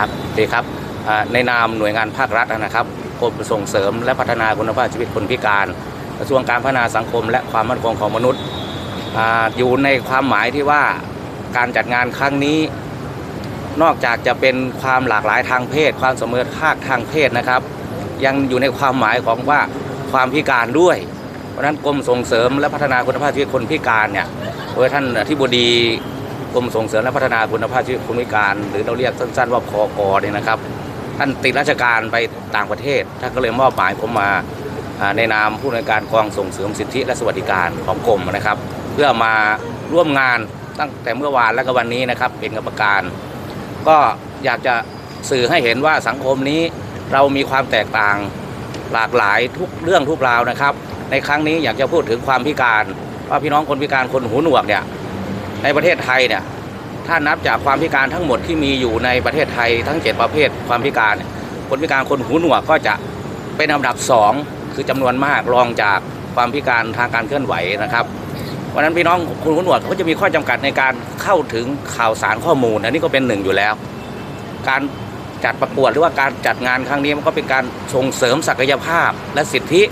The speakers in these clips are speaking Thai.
ครับดีครับในนามหน่วยงานภาครัฐนะครับกรมส่งเสริม และพัฒนาคุณภาพชีวิตคนพิการกระทรวงการพัฒนาสังคม และความมั่นคงของมนุษย์อยู่ในความหมายที่ว่าการจัดงานครั้งนี้ นอกจากจะเป็นความหลากหลายทางเพศ ความเสมอภาคทางเพศนะครับ ยังอยู่ในความหมายของว่าความพิการด้วย เพราะฉะนั้นกรมส่งเสริม และพัฒนาคุณภาพชีวิตคนพิการเนี่ยโดยท่านอธิบดี กรมส่งเสริมและพัฒนาคุณภาพชีวิตคนพิการ หรือเราเรียกสั้นๆว่าพอกเนี่ยนะครับ ท่านติดราชการไปต่างประเทศ ท่านก็เลยมอบหมายผมมาในนามผู้ในการกองส่งเสริมสิทธิและสวัสดิการของกรมนะครับ เพื่อมาร่วมงานตั้งแต่เมื่อวานและก็วันนี้นะครับเป็นกรรมการ ก็อยากจะสื่อให้เห็นว่าสังคมนี้เรามีความแตกต่างหลากหลายทุกเรื่องทุกราวนะครับ ในครั้งนี้อยากจะพูดถึงความพิการ ว่าพี่น้องคนพิการคนหูหนวกเนี่ย ในประเทศไทยเนี่ยถ้านับจากความพิการทั้งหมดที่มีอยู่ในประเทศไทยทั้ง 7 ประเภทความพิการ คนพิการคนหูหนวกก็จะเป็นอันดับสองคือจำนวนมากรองจากความพิการทางการเคลื่อนไหวนะครับเพราะฉะนั้นพี่น้องคนหูหนวกเขาจะมีข้อจำกัดในการเข้าถึงข่าวสารข้อมูล อันนี้ก็เป็นหนึ่งอยู่แล้ว การจัดประกวดหรือว่าการจัดงานครั้งนี้มันก็เป็นการส่งเสริมศักยภาพและสิทธิ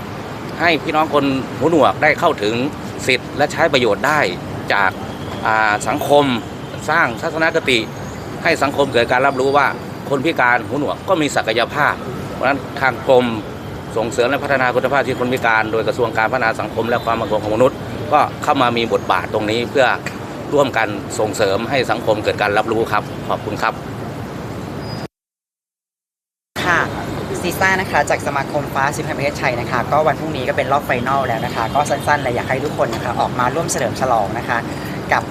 ให้พี่น้องคนหูหนวกได้เข้าถึงสิทธิ์และใช้ประโยชน์ได้จาก สังคมสร้างทัศนคติ ให้สังคมเกิดการรับรู้ว่าคนพิการหูหนวกก็มีศักยภาพ เพราะฉะนั้นทางกรมส่งเสริมและพัฒนาคุณภาพชีวิตคนพิการ โดยกระทรวงการพัฒนาสังคมและความมั่นคงของมนุษย์ ก็เข้ามามีบทบาทตรงนี้เพื่อร่วมกันส่งเสริมให้สังคมเกิดการรับรู้ครับ ขอบคุณครับ ค่ะซีซ่านะคะจากสมาคมฟ้าสิบแห่งประเทศไทยนะคะ ก็วันพรุ่งนี้ก็เป็นรอบไฟนอลแล้วนะคะ ก็สั้นๆเลยอยากให้ทุกคนนะคะออกมาร่วมเฉลิมฉลองนะคะ กับ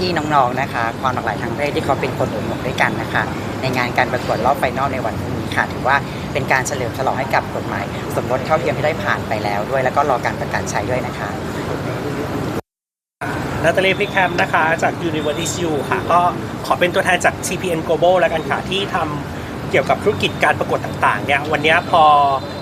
พี่ๆน้องๆนะคะ ความหลากหลายทางเพศที่เขาเป็นคนหูหนวกด้วยกันนะคะ ในงานการประกวดรอบไฟนอลในวันพรุ่งนี้ค่ะ ถือว่าเป็นการเฉลิมฉลองให้กับกฎหมาย สมรสเท่าเทียมที่ได้ผ่านไปแล้วด้วย แล้วก็รอการประกาศใช้ด้วยนะคะนาตาลีพิกแคมนะคะจาก University U ค่ะ ก็ขอเป็นตัวแทนจาก TPN Global แล้วกันค่ะที่ทำ เกี่ยวกับธุรกิจการประกวดต่างๆเนี่ยวันนี้พอ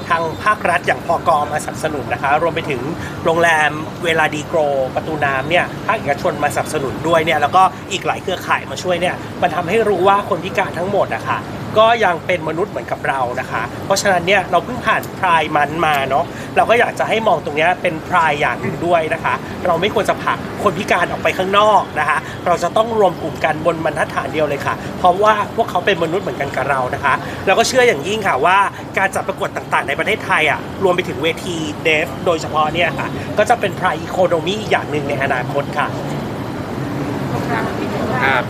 ทางภาครัฐอย่างพอกอมาสนับสนุนนะคะ รวมไปถึงโรงแรมเวลาดีโกรประตูน้ำเนี่ยภาคเอกชนมาสนับสนุนด้วยเนี่ยแล้วก็อีกหลายเครือข่ายมาช่วยเนี่ยมันทำให้รู้ว่าคนพิการทั้งหมดอะค่ะ ก็ยังเป็นมนุษย์เหมือนกับเรานะคะ เพราะฉะนั้นเนี่ยเราเพิ่งผ่านพรายมันมาเนาะเราก็อยากจะให้มองตรงนี้เป็นพรายอย่างหนึ่งด้วยนะคะ เราไม่ควรจะผลักคนพิการออกไปข้างนอกนะคะ เราจะต้องรวมกลุ่มกันบนบรรทัดฐานเดียวเลยค่ะ เพราะว่าพวกเขาเป็นมนุษย์เหมือนกันกับเรานะคะแล้วก็เชื่ออย่างยิ่งค่ะว่าการจัดประกวดต่างๆ ในประเทศไทยอะรวมไปถึงเวทีเดฟโดยเฉพาะเนี่ยค่ะก็จะเป็นพรายอีโคโนมีอย่างหนึ่งในอนาคตค่ะอ่า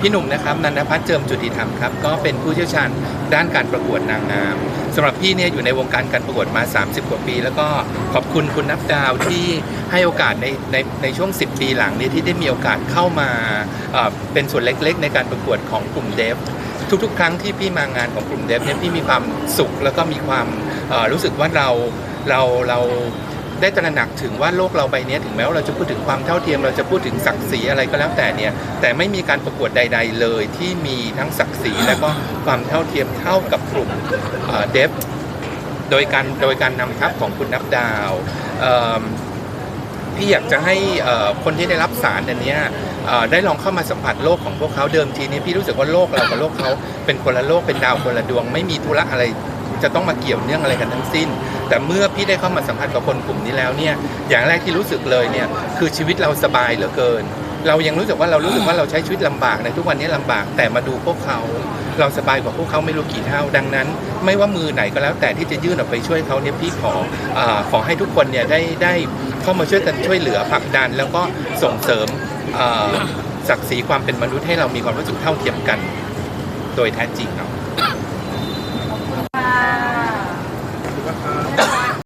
พี่หนุ่มนะครับนันทพัฒน์เจิมจุติธรรมครับก็เป็นผู้เชี่ยวชาญด้านการประกวดนางงามสำหรับพี่เนี่ยอยู่ในวงการการประกวดมา 30 กว่าปี แล้วก็ขอบคุณคุณนับดาวที่ให้โอกาสในในในช่วง 10 ปีหลังนี้ที่ได้มีโอกาสเข้ามาเป็นส่วนเล็กๆ ในการประกวดของกลุ่มเดฟทุกๆ ครั้งที่พี่มางานของกลุ่มเดฟเนี่ยพี่มีความสุขแล้วก็มีความรู้สึกว่าเราเราเรา ได้ตระหนักถึงว่าโลกเราใบนี้ถึงแม้ว่าเราจะพูดถึงความเท่าเทียม เราจะพูดถึงศักดิ์ศรีอะไรก็แล้วแต่เนี่ยแต่ไม่มีการประกวดใด ๆ เลยที่มีทั้งศักดิ์ศรีและก็ความเท่าเทียมเท่ากับกลุ่มเดฟโดยการโดยการนำทัพของคุณนับดาวพี่อยากจะให้คนที่ได้รับสารอันนี้ได้ลองเข้ามาสัมผัสโลกของพวกเขาเดิมทีนี้พี่รู้สึกว่าโลกเรากับโลกเขาเป็นคนละโลกเป็นดาวคนละดวง ไม่มีธุระอะไร จะต้องมาเกี่ยวเนื่องอะไรกันทั้งสิ้น แต่เมื่อพี่ได้เข้ามาสัมผัสกับคนกลุ่มนี้แล้วเนี่ยอย่างแรกที่รู้สึกเลยเนี่ยคือชีวิตเราสบายเหลือเกิน เรายังรู้สึกว่าเรารู้สึกว่าเราใช้ชีวิตลำบากในทุกวันนี้ลำบากแต่มาดูพวกเขา เราสบายกว่าพวกเขาไม่รู้กี่เท่าดังนั้น ไม่ว่ามือไหนก็แล้วแต่ที่จะยื่นออกไปช่วยเขาเนี่ยพี่ขออขอให้ทุกคนเนี่ยได้ได้เข้ามาช่วยกันช่วยเหลือผลักดัน แล้วก็ส่งเสริมศักดิ์ศรีความเป็นมนุษย์ให้เรามีความรู้สึกเท่าเทียมกัน โดยแท้จริงเนาะ